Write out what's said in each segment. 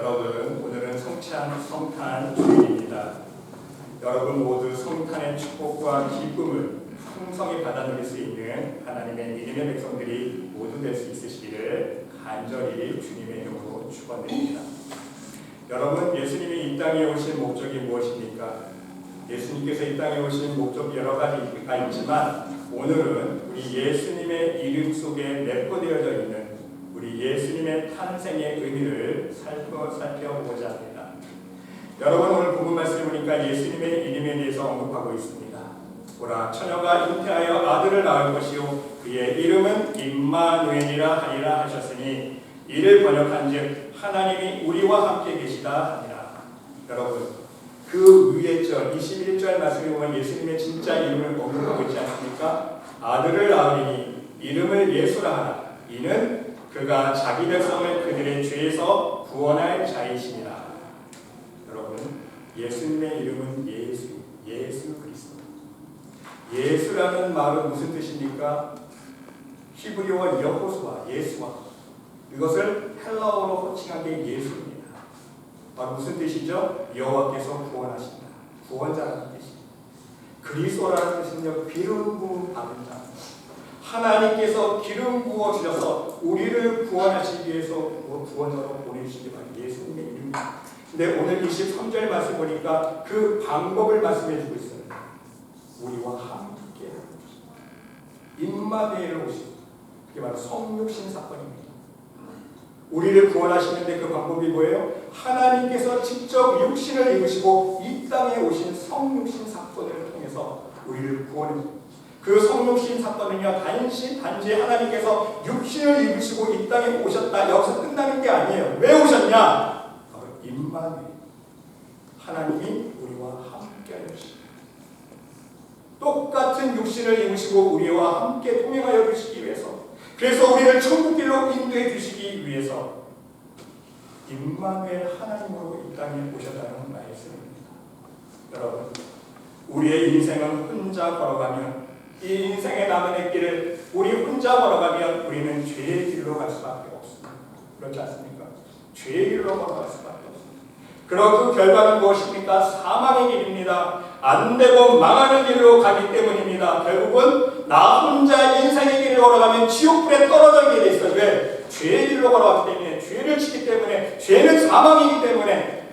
여러분 오늘은 성찬 성탄 주일입니다. 여러분 모두 성탄의 축복과 기쁨을 풍성히 받아 누릴 수 있는 하나님의 믿음의 백성들이 모두 될 수 있으시기를 간절히 주님의 이름으로 축원드립니다. 여러분 예수님이 이 땅에 오신 목적이 무엇입니까? 예수님께서 이 땅에 오신 목적 여러 가지가 있지만 오늘은 우리 예수님의 이름 속에 내포되어져 있는 우리 예수님의 탄생의 의미를 살펴, 살펴보고자 합니다. 여러분 오늘 본문 말씀을 보니까 예수님의 이름에 대해서 언급하고 있습니다. 보라 처녀가 잉태하여 아들을 낳을 것이요 그의 이름은 임마누엘이라 하리라 하셨으니 이를 번역한즉 하나님이 우리와 함께 계시다 하니라. 여러분 그 위에 절 21절 말씀에 보면 예수님의 진짜 이름을 언급하고 있지 않습니까? 아들을 낳으리니 이름을 예수라 하라. 이는 그가 자기 백성을 그들의 죄에서 구원할 자이시니라. 여러분, 예수님의 이름은 예수, 예수 그리스도. 예수라는 말은 무슨 뜻입니까? 히브리어 여호수아, 예수와 이것을 헬라어로 호칭한 게 예수입니다. 바로 무슨 뜻이죠? 여호와께서 구원하신다. 구원자라는 뜻입니다. 그리스도라는 뜻은요, 부음 받은 자. 하나님께서 기름 부어 주셔서 우리를 구원하시기 위해서 구원자로 보내주시기 바랍니다. 예수님의 이름입니다. 근데 오늘 23절 말씀 보니까 그 방법을 말씀해 주고 있어요. 우리와 함께 임마누엘 오신 그게 바로 성육신 사건입니다. 우리를 구원하시는데 그 방법이 뭐예요? 하나님께서 직접 육신을 입으시고 이 땅에 오신 성육신 사건을 통해서 우리를 구원해 그 성육신 사건은요 단지 단지 하나님께서 육신을 입으시고 이 땅에 오셨다 여기서 끝나는 게 아니에요. 왜 오셨냐? 바로 임마누엘 하나님이 우리와 함께 하시고 똑같은 육신을 입으시고 우리와 함께 동행하여 주시기 위해서 그래서 우리를 천국길로 인도해 주시기 위해서 임마누엘 하나님으로 이 땅에 오셨다는 말씀입니다. 여러분, 우리의 인생은 혼자 걸어가면 이 인생의 남은 길을 우리 혼자 걸어가면 우리는 죄의 길로 갈 수밖에 없습니다. 그렇지 않습니까? 죄의 길로 걸어갈 수밖에 없습니다. 그럼 그 결과는 무엇입니까? 사망의 길입니다. 안 되고 망하는 길로 가기 때문입니다. 결국은 나 혼자 인생의 길을 걸어가면 지옥불에 떨어지게 돼 있어요. 왜? 죄의 길로 걸어갔기 때문에, 죄를 지기 때문에, 죄는 사망이기 때문에,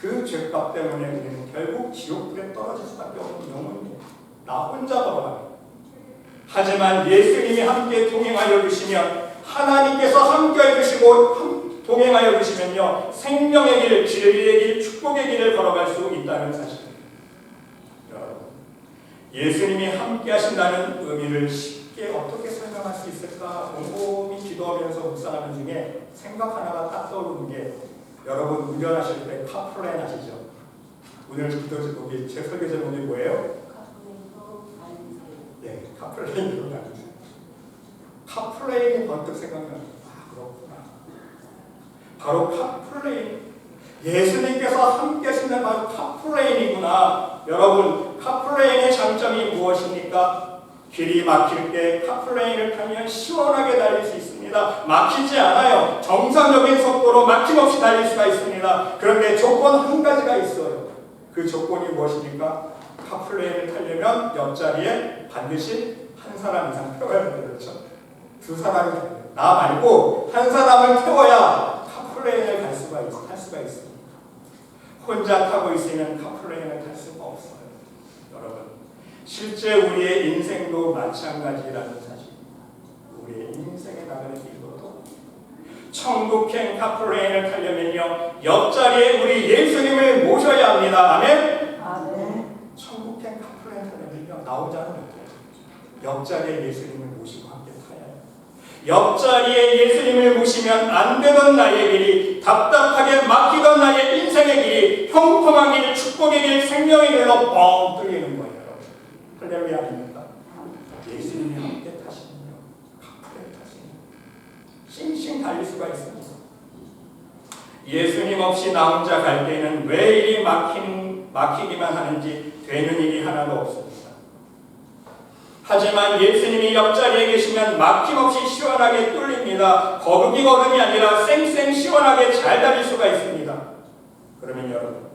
그 죄값 때문에 우리는 결국 지옥불에 떨어질 수밖에 없는 영혼입니다. 나 혼자 걸어가요. 하지만 예수님이 함께 동행하여 주시면, 하나님께서 함께 해주시고, 동행하여 주시면요, 생명의 길, 진리의 길, 축복의 길을 걸어갈 수 있다는 사실입니다. 예수님이 함께 하신다는 의미를 쉽게 어떻게 설명할 수 있을까 곰곰이 기도하면서 묵상하는 중에 생각 하나가 딱 떠오르는 게 여러분 운전하실 때 카플레인 아시죠? 오늘 기도 제목이 제 설교 제목이 뭐예요? 네, 카플레인으로 나누세요. 카플레인이 번뜩 생각나요. 아 그렇구나. 바로 카플레인. 예수님께서 함께 하시는 바로 카플레인이구나. 여러분, 카플레인의 장점이 무엇입니까? 길이 막힐 때 카플레인을 타면 시원하게 달릴 수 있습니다. 막히지 않아요. 정상적인 속도로 막힘없이 달릴 수가 있습니다. 그런데 조건 한 가지가 있어요. 그 조건이 무엇입니까? 카플레인을 타려면 옆자리에 반드시 한 사람 이상 태워야 됩니다. 그렇죠? 두 사람이 나 말고 한 사람을 태워야 카플레인을 갈 수가 있, 할 수가 있습니다. 혼자 타고 있으면 카플레인을 탈 수가 없어요. 여러분, 실제 우리의 인생도 마찬가지라는 사실입니다. 우리의 인생에 나가는 길도 천국행 카플레인을 타려면요 옆자리에 우리 예수님을 모셔야 합니다. 아멘. 천국행 카플레인 타려면요 나 혼자는 못해요. 옆자리에 예수님을 모시고 함께 타야 해요. 옆자리에 예수님을 모시면 안 되던 나의 길이 답답하게 막히던 나의 인생의 길이 형통한 길, 축복의 길, 생명의 길로 뻥 뚫리는 거예요. 할렐루야 아닙니까? 예수님이 함께 타시면요. 카프레 타시면 싱싱 달릴 수가 있습니다. 예수님 없이 나 혼자 갈 때는 왜 일이 막힌, 막히기만 하는지 되는 일이 하나도 없습니다. 하지만 예수님이 옆자리에 계시면 막힘없이 시원하게 뚫립니다. 거북이 걸음이 아니라 쌩쌩 시원하게 잘 달릴 수가 있습니다. 그러면 여러분,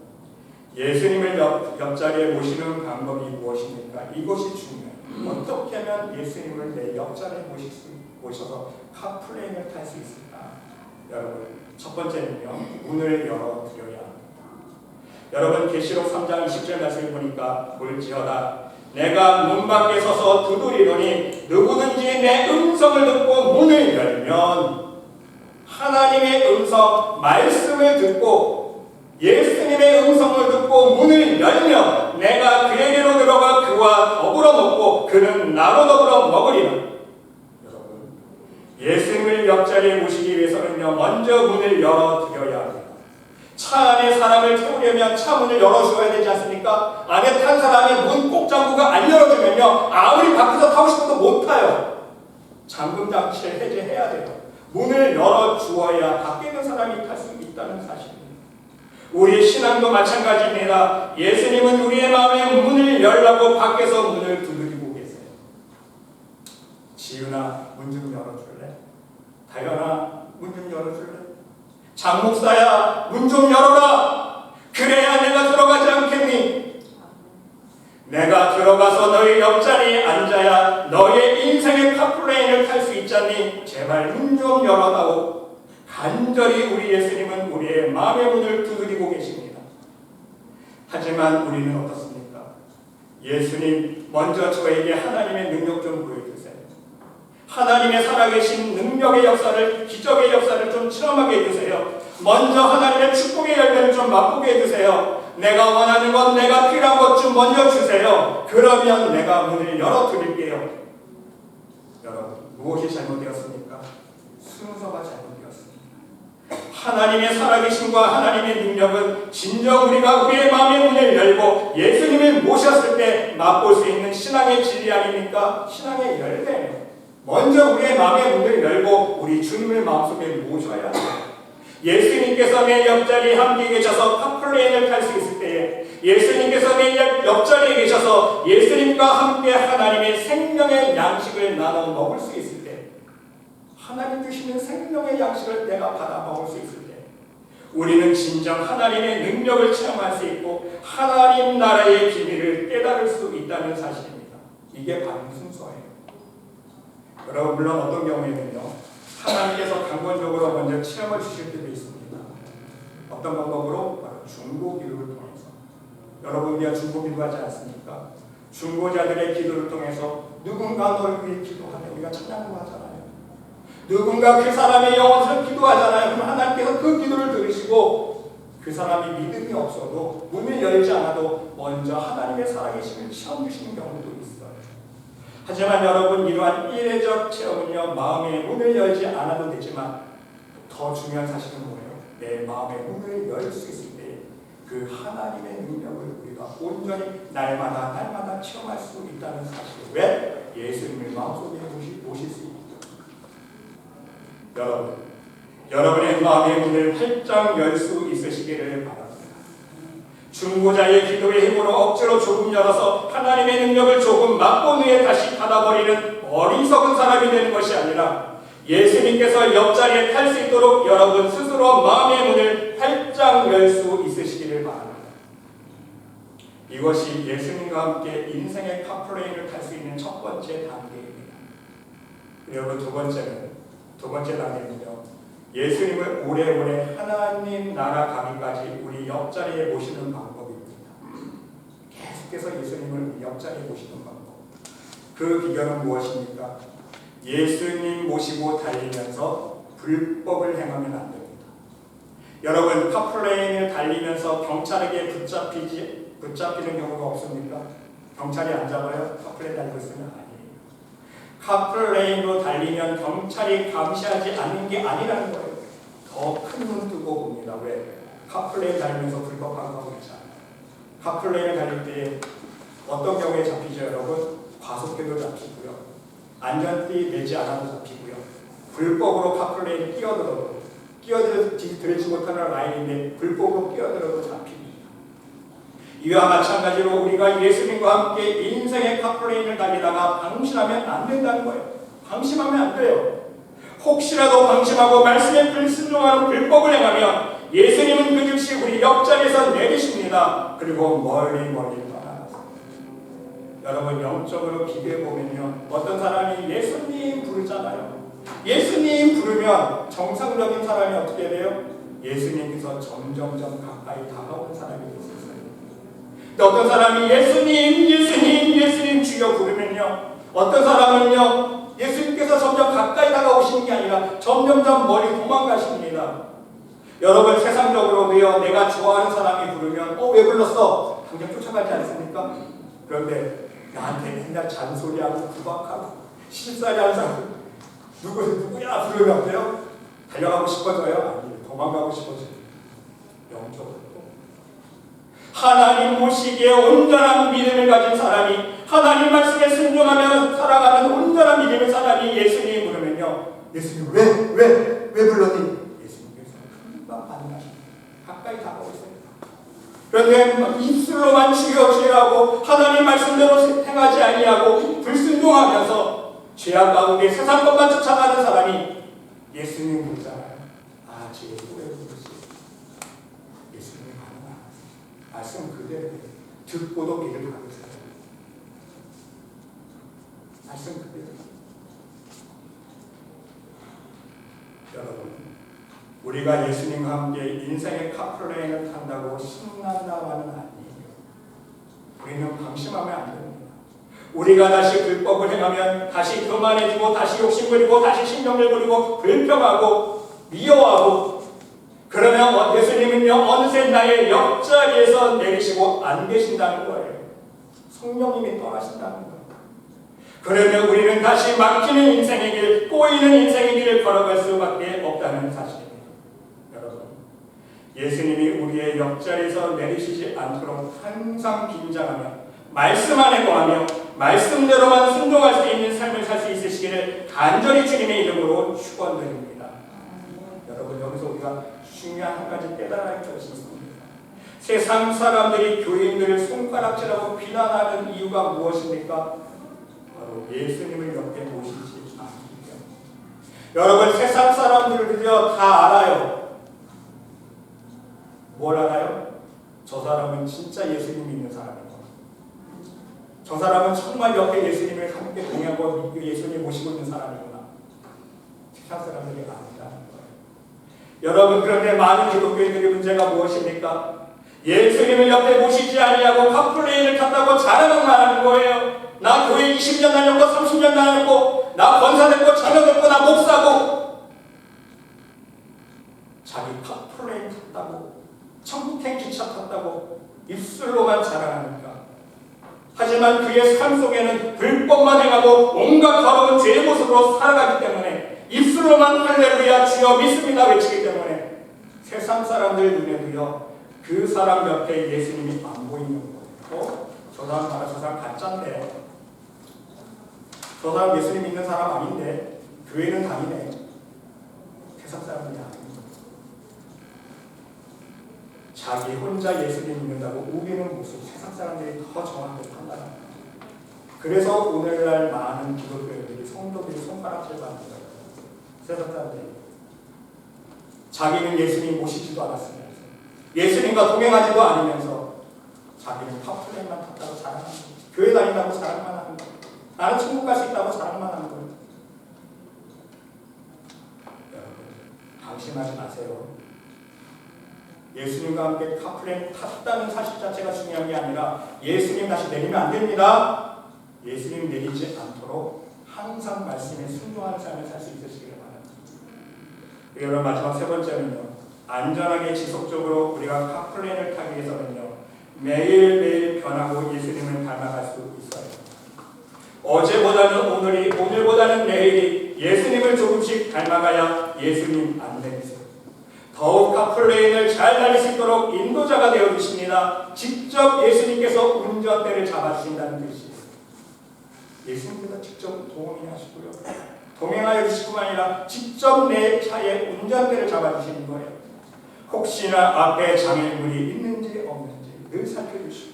예수님을 옆, 옆자리에 모시는 방법이 무엇입니까? 이것이 중요해요. 어떻게 하면 예수님을 내 옆자리에 모실 수, 모셔서 카플레인을 탈 수 있을까? 여러분, 첫 번째는요, 문을 열어드려야 합니다. 여러분, 계시록 3장 20절 말씀을 보니까 볼지어다. 내가 문 밖에 서서 두드리노니 누구든지 내 음성을 듣고 문을 열면 하나님의 음성, 말씀을 듣고 예수님의 음성을 듣고 문을 열면 내가 그에게로 들어가 그와 더불어 먹고 그는 나로 더불어 먹으리라. 예수님을 옆자리에 모시기 위해서는요, 먼저 문을 열어 드려야 합니다. 차 안에 사람을 태우려면 차 문을 열어줘야 되지 않습니까? 안에 탄 사람이 문 꼭 잠그가 안 열어주면요, 아무리 밖에서 타고 싶어도 못 타요. 잠금 장치를 해제해야 돼요. 문을 열어주어야 밖에 있는 사람이 탈 수 있다는 사실입니다. 우리 신앙도 마찬가지입니다. 예수님은 우리의 마음에 문을 열라고 밖에서 문을 두드리고 계세요. 지윤아, 문 좀 열어줄래? 다현아, 문 좀 열어줄래? 장목사야, 문 좀 열어라! 그래야 내가 들어가지 않겠니? 내가 들어가서 너희 옆자리에 앉아야 너의 인생의 카플레인을 탈 수 있잖니? 제발 문 좀 열어다오. 간절히 우리 예수님은 우리의 마음의 문을 두드리고 계십니다. 하지만 우리는 어떻습니까? 예수님, 먼저 저에게 하나님의 능력 좀 보여주세요. 하나님의 살아계신 능력의 역사를, 기적의 역사를 좀 체험하게 해주세요. 먼저 하나님의 축복의 열매를 좀 맛보게 해주세요. 내가 원하는 것, 내가 필요한 것 좀 먼저 주세요. 그러면 내가 문을 열어드릴게요. 여러분, 무엇이 잘못되었습니까? 순서가 잘못되었습니다. 하나님의 살아계심과 하나님의 능력은 진정 우리가 우리의 마음의 문을 열고 예수님을 모셨을 때 맛볼 수 있는 신앙의 진리 아닙니까? 신앙의 열매예요. 먼저 우리의 마음의 문을 열고 우리 주님을 마음속에 모셔야 해요. 예수님께서 내 옆자리에 함께 계셔서 카플레인을 탈 수 있을 때에 예수님께서 내 옆- 옆자리에 계셔서 예수님과 함께 하나님의 생명의 양식을 나눠 먹을 수 있을 때 하나님 주시는 생명의 양식을 내가 받아 먹을 수 있을 때 우리는 진정 하나님의 능력을 체험할 수 있고 하나님 나라의 비밀을 깨달을 수 있다는 사실입니다. 이게 순서예요. 여러분 물론 어떤 경우에는요 하나님께서 강권적으로 먼저 체험을 주실 때도 있습니다. 어떤 방법으로? 바로 중보 기도를 통해서. 여러분 우리가 중보 기도하지 않습니까? 중보자들의 기도를 통해서 누군가 널 위해 기도하면 우리가 찬양도 하잖아요. 누군가 그 사람의 영혼을 기도하잖아요. 그럼 하나님께서 그 기도를 들으시고 그 사람이 믿음이 없어도 문을 열지 않아도 먼저 하나님의 살아계심을 체험 주시는 경우도. 하지만 여러분 이러한 이례적 체험은요 마음의 문을 열지 않아도 되지만 더 중요한 사실은 뭐예요? 내 마음의 문을 열 수 있을 때 그 하나님의 능력을 우리가 온전히 날마다 날마다 체험할 수 있다는 사실. 왜? 예수님을 마음속에 모실 수 때문에. 여러분, 여러분의 마음의 문을 활짝 열 수 있으시기를 바랍니다. 중보자의 기도의 힘으로 억지로 조금 열어서 하나님의 능력을 조금 맛본 후에 다시 닫아버리는 어리석은 사람이 되는 것이 아니라 예수님께서 옆자리에 탈 수 있도록 여러분 스스로 마음의 문을 활짝 열 수 있으시기를 바랍니다. 이것이 예수님과 함께 인생의 카프레인을 탈 수 있는 첫 번째 단계입니다. 여러분 두 번째는 두 번째 단계는요. 예수님을 오래오래 하나님 나라 가기까지 우리 옆자리에 모시는 방법입니다. 계속해서 예수님을 옆자리에 모시는 방법. 그 비결은 무엇입니까? 예수님 모시고 달리면서 불법을 행하면 안 됩니다. 여러분 카플레인을 달리면서 경찰에게 붙잡히지 붙잡히는 경우가 없습니까? 경찰이 안 잡아요? 카플레인 달리고 있으면 아니에요. 카플레인으로 달리면 경찰이 감시하지 않는 게 아니라는 거예요. 더 큰 눈 뜨고 봅니다. 왜? 카플레인 달리면서 불법한 거 있잖아요. 카플레인을 달릴 때 어떤 경우에 잡히죠, 여러분? 과속해도 잡히고요. 안전띠 매지 않아도 잡히고요. 불법으로 카플레인 끼어들어도 끼어들지 못하는 라인인데 불법으로 끼어들어도 잡힙니다. 이와 마찬가지로 우리가 예수님과 함께 인생의 카플레인을 달리다가 방심하면 안 된다는 거예요. 방심하면 안 돼요. 혹시라도 방심하고 말씀에 불순종하는 불법을 행하면 예수님은 그 즉시 우리 옆자리에서 내리십니다. 그리고 멀리 멀리 떠나가세요. 여러분 영적으로 비교해 보면요, 어떤 사람이 예수님 부르잖아요. 예수님 부르면 정상적인 사람이 어떻게 돼요? 예수님께서 점점점 가까이 다가오는 사람이 됐었어요. 근데 어떤 사람이 예수님, 예수님, 예수님 주여 부르면요, 어떤 사람은요, 예수 님께서 점점 가까이 다가오시는 게 아니라 점점점 멀리 도망가십니다. 여러분 세상적으로도요 내가 좋아하는 사람이 부르면 어 왜 불렀어? 당장 쫓아가지 않습니까? 그런데 나한테 맨날 잔소리하고 구박하고 실살이 하는 사람 누구 누구야 부르면 어때요? 달려가고 싶어져요? 아니 도망가고 싶어져요. 영적으로 하나님 보시기에 온전한 믿음을 가진 사람이 하나님 말씀에 순종하며 살아가는 온전한 믿음의 사람이 예수님 부르면요 예수님 왜 왜 왜 불렀니? 예수님께서 금방 반응하십니다. 가까이 다가오세요. 그런데 입술로만 주여 주여하고 하나님 말씀대로 행하지 아니하고 불순종하면서 죄악 가운데 세상 것만 쫓아가는 사람이 예수님 부르잖아요. 아, 제왜 부르지? 예수님 하세요. 말씀 그대로 듣고도 믿을 가르쳐요. 말씀 그대로. 여러분, 우리가 예수님과 함께 인생의 카프레인을 탄다고 신난다와는 아니에요. 우리는 방심하면 안 됩니다. 우리가 다시 불법을 행하면 다시 교만해지고 다시 욕심 부리고 다시 신경을 부리고 불평하고 미워하고 그러면 예수님은요 어느새 나의 옆자리에서 내리시고 안 계신다는 거예요. 성령님이 떠나신다는 거예요. 그러면 우리는 다시 막히는 인생의 길, 꼬이는 인생의 길을 걸어갈 수밖에 없다는. 여러분, 예수님이 우리의 옆자리에서 내리시지 않도록 항상 긴장하며 말씀 안에 거하며 말씀대로만 순종할 수 있는 삶을 살 수 있으시기를 간절히 주님의 이름으로 축원드립니다. 여러분 여기서 우리가 중요한 한 가지 깨달아야 할 것이 있습니다. 세상 사람들이 교인들을 손가락질하고 비난하는 이유가 무엇입니까? 바로 예수님을 옆에 모시지 않기 때문에. 여러분 세상 사람들은요 다 알아요. 뭘 알아요? 저 사람은 진짜 예수님 믿는 사람이고 저 사람은 정말 옆에 예수님을 함께 동행하고 믿고 예수님 모시고 있는 사람이구나. 세상 사람들이 거예요. 여러분 그런데 많은 기독교인들의 문제가 무엇입니까? 예수님을 옆에 모시지 아니하고 카플레인을 탔다고 자랑만 하는 거예요. 나 교회 20년 다녔고 30년 다녔고 나 권사 됐고 자녀 됐고 나 목사고 자기 카플레인 탔다고 천국행 기차 탔다고 입술로만 자랑하니까 그의 삶 속에는 불법만 행하고 온갖 더러운 죄의 모습으로 살아가기 때문에 입술로만 할렐루야 주여 믿습니다 외치기 때문에 세상 사람들 눈에도요 그 사람 옆에 예수님이 안 보이는. 어? 저 사람 봐라 저 사람 가짜인데 저 사람 예수님 믿는 사람 아닌데 교회는 다니네 세상 사람들이 아닙니다. 자기 혼자 예수님 믿는다고 우기는 모습 세상 사람들이 더 판단합니다. 그래서 오늘날 많은 기독교인들이 성도들이 손가락질 받는 거예요. 세상 사람들이 자기는 예수님 모시지도 않았으면서 예수님과 동행하지도 않으면서 자기는 파플렛만 탔다고 자랑하는 거예요. 교회 다닌다고 자랑만 하는 거예요. 나는 천국 갈 수 있다고 자랑만 하는 거예요. 방심하지 마세요. 예수님과 함께 카플레인 탔다는 사실 자체가 중요한 게 아니라 예수님 다시 내리면 안 됩니다. 예수님 내리지 않도록 항상 말씀에 순종하는 삶을 살 수 있으시기를 바랍니다. 여러분 마지막 세 번째는요. 안전하게 지속적으로 우리가 카플레인을 타기 위해서는요. 매일매일 변하고 예수님을 닮아갈 수 있어요. 어제보다는 오늘이, 오늘보다는 내일이 예수님을 조금씩 닮아가야 예수님 안내이세요. 더욱 카플레인을 잘 다닐 수 있도록 인도자가 되어 주십니다. 직접 예수님께서 운전대를 잡아주신다는 뜻이에요. 예수님께서 직접 동행하시고요. 동행하여 주시고만 아니라 직접 내 차에 운전대를 잡아주시는 거예요. 혹시나 앞에 장애물이 있는지 없는지 늘 살펴주시고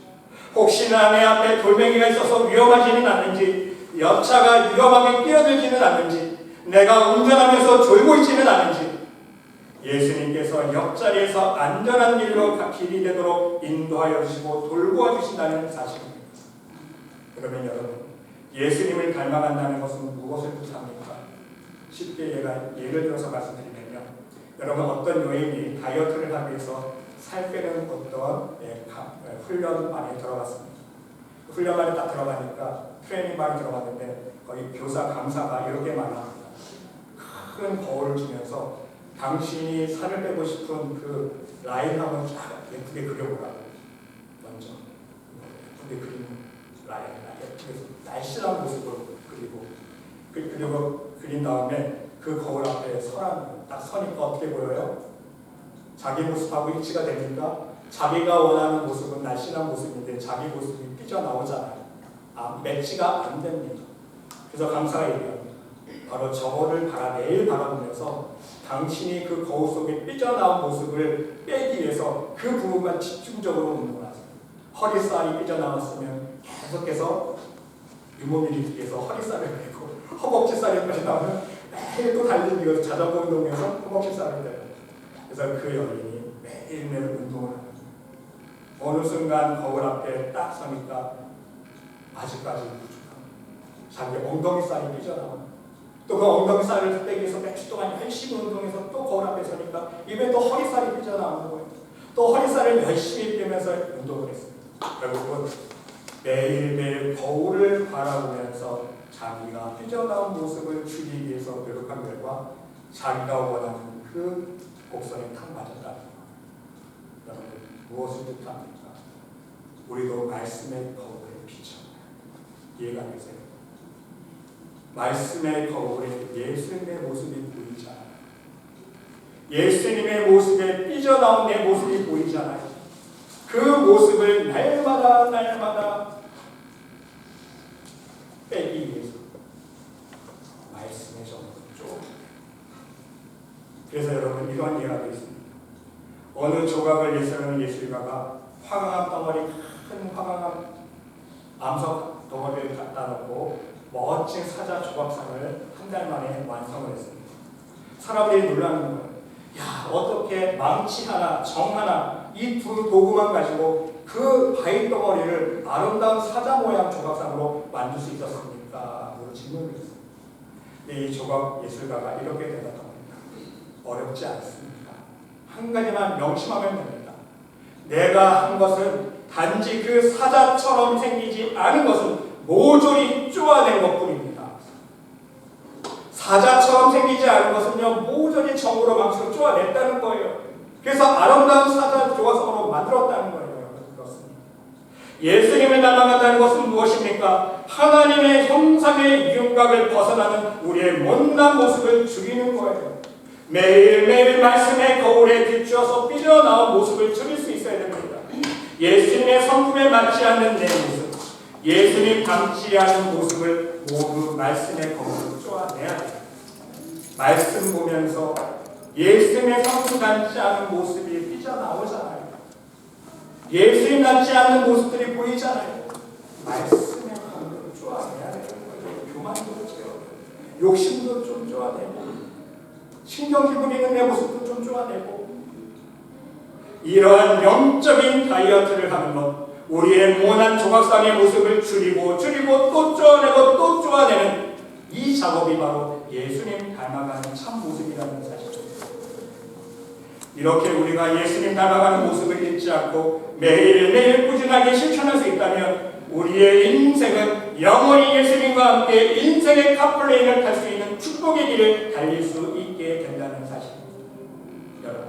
혹시나 내 앞에 돌멩이가 있어서 위험하지는 않는지 옆차가 위험하게 끼어들지는 않는지 내가 운전하면서 졸고 있지는 않은지 예수님께서 옆자리에서 안전한 길로 길이 되도록 인도하여 주시고 돌보아 주신다는 사실입니다. 그러면 여러분 예수님을 닮아간다는 것은 무엇을 뜻합니까? 쉽게 얘가 예를 들어서 말씀드리면요. 여러분 어떤 여인이 다이어트를 하기 위해서 살 빼는 어떤 예, 가- 예, 훈련반에 들어갔습니다. 그 훈련반에 딱 들어가니까 트레이닝반에 들어갔는데 거기 교사 강사가 이렇게 말합니다. 큰 거울을 주면서 당신이 살을 빼고 싶은 그 라인 한번 쫙 예쁘게 그려보라고 먼저 예쁘게 그리는 날씬한 모습을 그리고 그- 그리고 그린 다음에 그 거울 앞에 서라는 딱 서니까 어떻게 보여요? 자기 모습하고 일치가 됩니까? 자기가 원하는 모습은 날씬한 모습인데 자기 모습이 삐져나오잖아요. 아, 매치가 안 됩니다. 그래서 강사가 얘기합니다. 바로 저거를 바라 매일 바라보면서 당신이 그 거울 속에 삐져나온 모습을 빼기 위해서 그 부분만 집중적으로 운동을 하세요. 허리살이 삐져나왔으면 계속해서 유모밀이 위해서 허리살을 빼고 허벅지살이 빠져나오면 매일 또 달리기 위해서 자전거 운동해서 허벅지살을 빼요. 그래서 그 여인이 매일매일 운동을 합니다. 어느 순간 거울 앞에 딱 서니까 아직까지 부족합니다. 자기 엉덩이 살이 삐져나옵니다. 또그 엉덩이 살을 빼기 위해서 몇주 동안 열심히 운동해서 또 거울 앞에 서니까 입에 또 허리살이 삐져나오는 거예요. 또 허리살을 열심히 빼면서 운동을 했습니다. 결국은 매일매일 거울을 바라보면서 자기가 삐져나온 모습을 줄이기 위해서 노력한 결과 자기가 원하는 그 곡선에 탁 맞았다. 여러분 무엇을 뜻합니까? 우리도 말씀의 거울에 비춰 이해가 되세요? 말씀의 거울에 예수님의 모습이 보이잖아요. 예수님의 모습에 삐져나온 내 모습이 보이잖아요. 그 모습을 날마다 날마다 빼기 위해서 말씀의 정을 쭉. 그래서 여러분 이러한 예가 있습니다. 어느 조각을 예술가가 화강암 덩어리 큰 화강암 암석 덩어리를 갖다 놓고 멋진 사자 조각상을 한 달 만에 완성을 했습니다. 사람들이 놀라는 거예요. 야 어떻게 망치 하나, 정 하나 이 두 도구만 가지고 그 바위 덩어리를 아름다운 사자 모양 조각상으로 만들 수 있었습니까? 그런 질문을 했어요. 근데 이 조각 예술가가 이렇게 대답합니다. 어렵지 않습니다. 한 가지만 명심하면 됩니다. 내가 한 것은 단지 그 사자처럼 생기지 않은 것은 모조리 쪼아낸 것뿐입니다. 사자처럼 생기지 않은 것은요 모조리 정으로 망치로 쪼아냈다는 거예요. 그래서 아름다운 사자 조각성으로 만들었다는 거예요. 그렇습니다. 예수님을 닮아간다는 것은 무엇입니까? 하나님의 형상의 윤곽을 벗어나는 우리의 못난 모습을 죽이는 거예요. 매일매일 말씀의 거울에 비추어서 삐져나온 모습을 줄일 수 있어야 됩니다. 예수님의 성품에 맞지 않는 내 모습, 예수님 닮지 않은 모습을 모두 말씀의 거울로 쪼아내야 돼요. 말씀 보면서 예수님의 성품 닮지 않은 모습이 삐져나오잖아요. 예수님 닮지 않는 모습들이 보이잖아요. 말씀의 거울로 쪼아내야 거예요. 교만도 쪼아내고 욕심도 좀 쪼아내고 신경 기분 있는 내 모습도 좀 쪼아내고 이러한 영적인 다이어트를 하는 것 우리의 모난 조각상의 모습을 줄이고 줄이고 또 쪼아내고 또 쪼아내는 이 작업이 바로 예수님 닮아가는 참 모습이라는 사실입니다. 이렇게 우리가 예수님 닮아가는 모습을 잊지 않고 매일매일 꾸준하게 실천할 수 있다면 우리의 인생은 영원히 예수님과 함께 인생의 카플레인을 탈 수 있는 축복의 길을 달릴 수 있게 된다는 사실입니다. 여러분,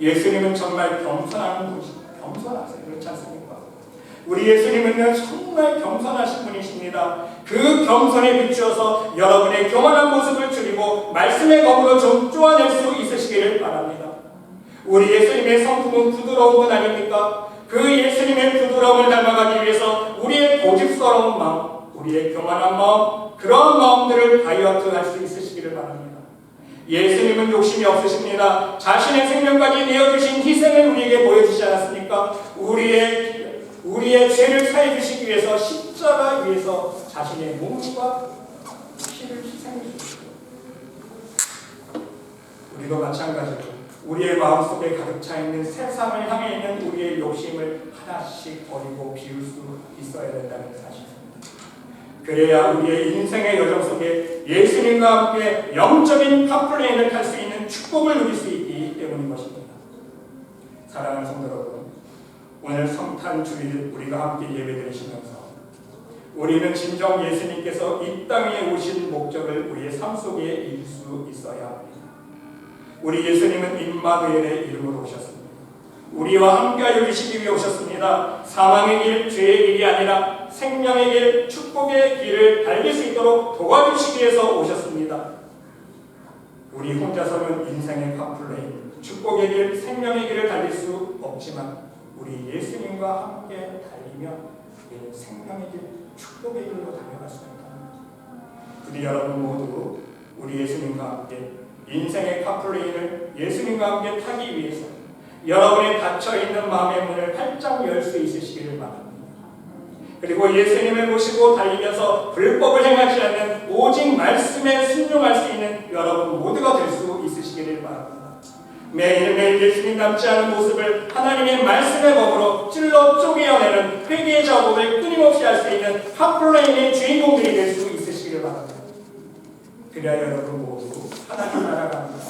예수님은 정말 겸손한 분이십니다. 겸손하세요. 그렇지 않습니까? 우리 예수님은요 정말 겸손하신 분이십니다. 그 겸손에 비추어서 여러분의 교만한 모습을 줄이고 말씀의 검으로 좀 쪼아낼 수 있으시기를 바랍니다. 우리 예수님의 성품은 부드러운 분 아닙니까? 그 예수님의 부드러움을 닮아가기 위해서 우리의 고집스러운 마음, 우리의 교만한 마음, 그런 마음들을 다이어트 할 수 있으시기를 바랍니다. 예수님은 욕심이 없으십니다. 자신의 생명까지 내어주신 희생을 우리에게 보여주지 않았습니까? 우리의 우리의 죄를 사해 주시기 위해서 십자가 위에서 자신의 몸과 피를 희생해 주셨고 우리도 마찬가지로 우리의 마음속에 가득 차 있는 세상을 향해 있는 우리의 욕심을 하나씩 버리고 비울 수 있어야 된다는 사실입니다. 그래야 우리의 인생의 여정 속에 예수님과 함께 영적인 파플레인을 탈 수 있는 축복을 누릴 수 있기 때문인 것입니다. 사랑하는 성도 여러분, 오늘 성탄 주일 우리가 함께 예배드리시면서 우리는 진정 예수님께서 이 땅에 오신 목적을 우리의 삶 속에 이룰 수 있어야 합니다. 우리 예수님은 임마누엘의 이름으로 오셨습니다. 우리와 함께 여기시기 위해 오셨습니다. 사망의 길, 죄의 길이 아니라 생명의 길, 축복의 길을 달릴 수 있도록 도와주시기 위해서 오셨습니다. 우리 혼자서는 인생의 파플레인, 축복의 길, 생명의 길을 달릴 수 없지만 우리 예수님과 함께 달리면 우리는 생명의 길, 축복의 길로 달려갈 수 있다. 우리 여러분 모두 우리 예수님과 함께 인생의 파플레인을 예수님과 함께 타기 위해서 여러분의 닫혀 있는 마음의 문을 활짝 열 수 있으시기를 바랍니다. 그리고 예수님을 모시고 달리면서 불법을 행하지 않는 오직 말씀에 순종할 수 있는 여러분 모두가 될 수 있으시기를 바랍니다. 매일매일 예수님 닮지 않은 모습을 하나님의 말씀의 법으로 찔러 쪼개어내는 회개의 작업을 끊임없이 할 수 있는 하플레인의 주인공들이 될 수 있으시기를 바랍니다. 그래야 여러분 모두 하나님 나라가 갑니다.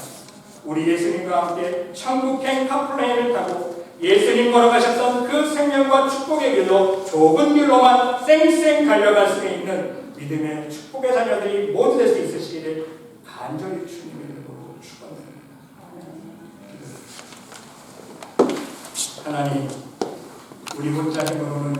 우리 예수님과 함께 천국행 하플레인을 타고 예수님 걸어가셨던 그 생명과 축복의 길로 좁은 길로만 쌩쌩 달려갈 수 있는 믿음의 축복의 자녀들이 모두 될 수 있으시기를 간절히 주님의 이름으로 축원합니다. 하나님, 우리 혼자 힘으로는